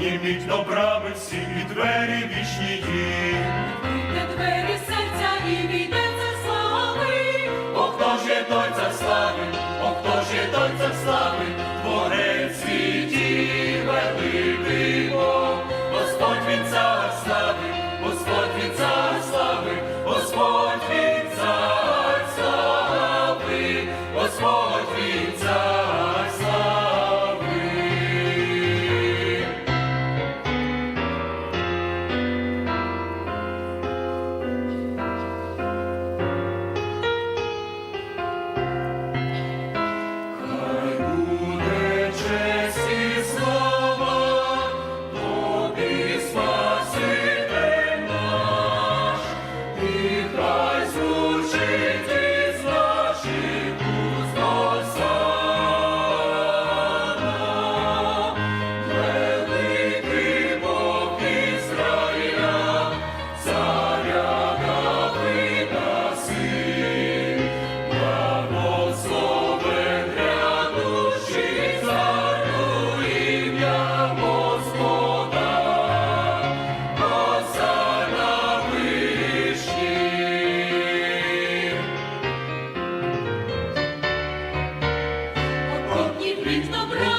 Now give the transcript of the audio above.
підніміть добра ви всі і двері вічні ті. Де двері серця і війде за слави, О, хто ж є той цар слави, О, хто ж є той цар слави, творець світі великий Бог, Господь він цар слави, Господь він за слави, Господь він за слави, Господь він цар. brings no grace.